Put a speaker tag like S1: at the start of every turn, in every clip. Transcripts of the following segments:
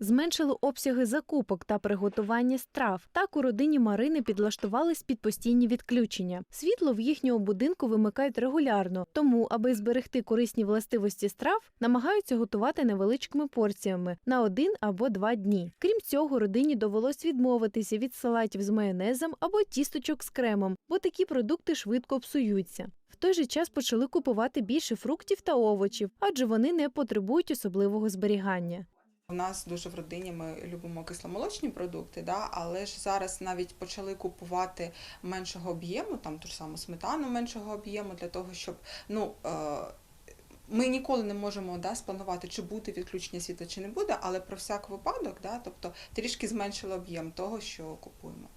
S1: Зменшили обсяги закупок та приготування страв. Так у родині Марини підлаштувались під постійні відключення. Світло в їхнього будинку вимикають регулярно, тому, аби зберегти корисні властивості страв, намагаються готувати невеличкими порціями на один або два дні. Крім цього, родині довелось відмовитися від салатів з майонезом або тісточок з кремом, бо такі продукти швидко псуються. В той же час почали купувати більше фруктів та овочів, адже вони не потребують особливого зберігання.
S2: У нас дуже в родині ми любимо кисломолочні продукти, да, але ж зараз навіть почали купувати меншого об'єму, там ту ж саму сметану меншого об'єму, для того, щоб ну. Е- ми ніколи не можемо да, спланувати, чи буде відключення світла, чи не буде, але про всяк випадок, да, тобто трішки зменшили об'єм того, що купуємо.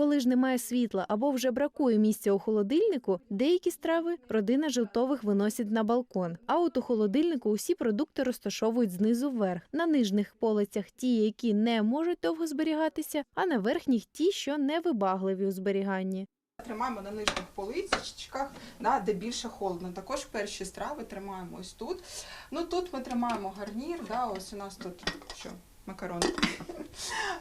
S1: Коли ж немає світла або вже бракує місця у холодильнику, деякі страви родина Жилтових виносить на балкон. А от у холодильнику усі продукти розташовують знизу вверх. На нижніх полицях ті, які не можуть довго зберігатися, а на верхніх ті, що невибагливі у зберіганні.
S2: Тримаємо на нижніх поличках, да, де більше холодно. Також перші страви тримаємо ось тут. Ну тут ми тримаємо гарнір, да, ось у нас тут що, макарони.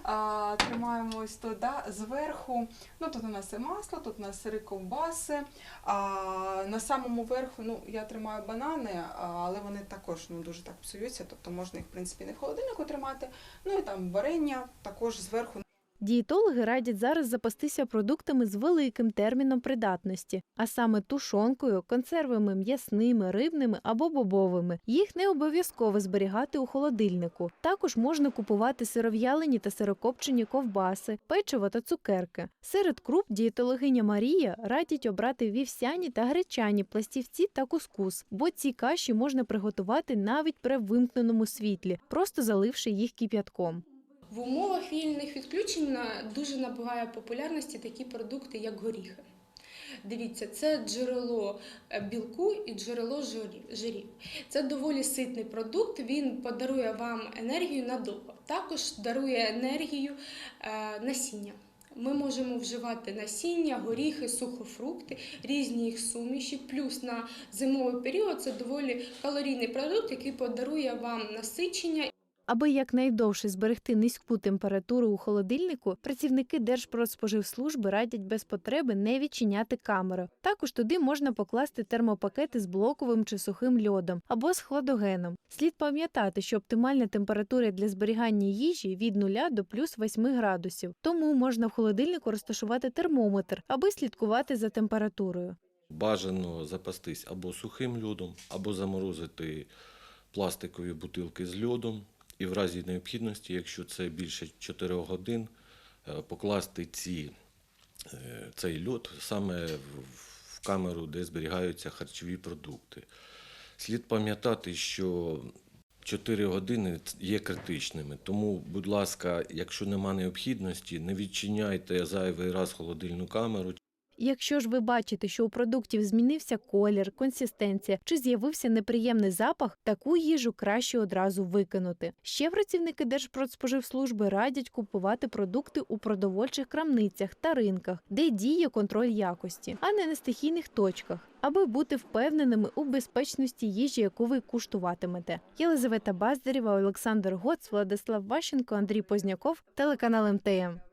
S2: А, тримаємо ось тут да, зверху. Ну тут у нас і масло, тут у нас сири ковбаси. А, на самому верху ну, я тримаю банани, але вони також ну, дуже так псуються, тобто можна їх в принципі не в холодильнику тримати. Ну і там варення також зверху.
S1: Дієтологи радять зараз запастися продуктами з великим терміном придатності, а саме тушонкою, консервами м'ясними, рибними або бобовими. Їх не обов'язково зберігати у холодильнику. Також можна купувати сиров'ялені та сирокопчені ковбаси, печиво та цукерки. Серед круп дієтологиня Марія радять обрати вівсяні та гречані пластівці та кускус, бо ці каші можна приготувати навіть при вимкненому світлі, просто заливши їх кип'ятком.
S3: В умовах вільних відключень дуже набуває популярності такі продукти, як горіхи. Дивіться, це джерело е, білку і джерело жирів. Це доволі ситний продукт, він подарує вам енергію надовго. Також дарує енергію е, насіння. Ми можемо вживати насіння, горіхи, сухофрукти, різні їх суміші. Плюс на зимовий період це доволі калорійний продукт, який подарує вам насичення
S1: Аби якнайдовше зберегти низьку температуру у холодильнику, працівники Держпродспоживслужби радять без потреби не відчиняти камеру. Також туди можна покласти термопакети з блоковим чи сухим льодом або з хладогеном. Слід пам'ятати, що оптимальна температура для зберігання їжі від 0 до плюс 8 градусів. Тому можна в холодильнику розташувати термометр, аби слідкувати за температурою.
S4: Бажано запастись або сухим льодом, або заморозити пластикові бутилки з льодом. І в разі необхідності, якщо це більше 4 годин, е, покласти ці, е, цей льод саме в- камеру, де зберігаються харчові продукти. Слід пам'ятати, що 4 години є критичними. Тому, будь ласка, якщо нема необхідності, не відчиняйте зайвий раз холодильну камеру
S1: Якщо ж ви бачите, що у продуктів змінився колір, консистенція чи з'явився неприємний запах, таку їжу краще одразу викинути. Ще працівники Держпродспоживслужби радять купувати продукти у продовольчих крамницях та ринках, де діє контроль якості, а не на стихійних точках, аби бути впевненими у безпечності їжі, яку ви куштуватимете. Єлизавета Баздарєва, Олександр Гоц, Владислав Ващенко, Андрій Позняков, телеканал МТМ.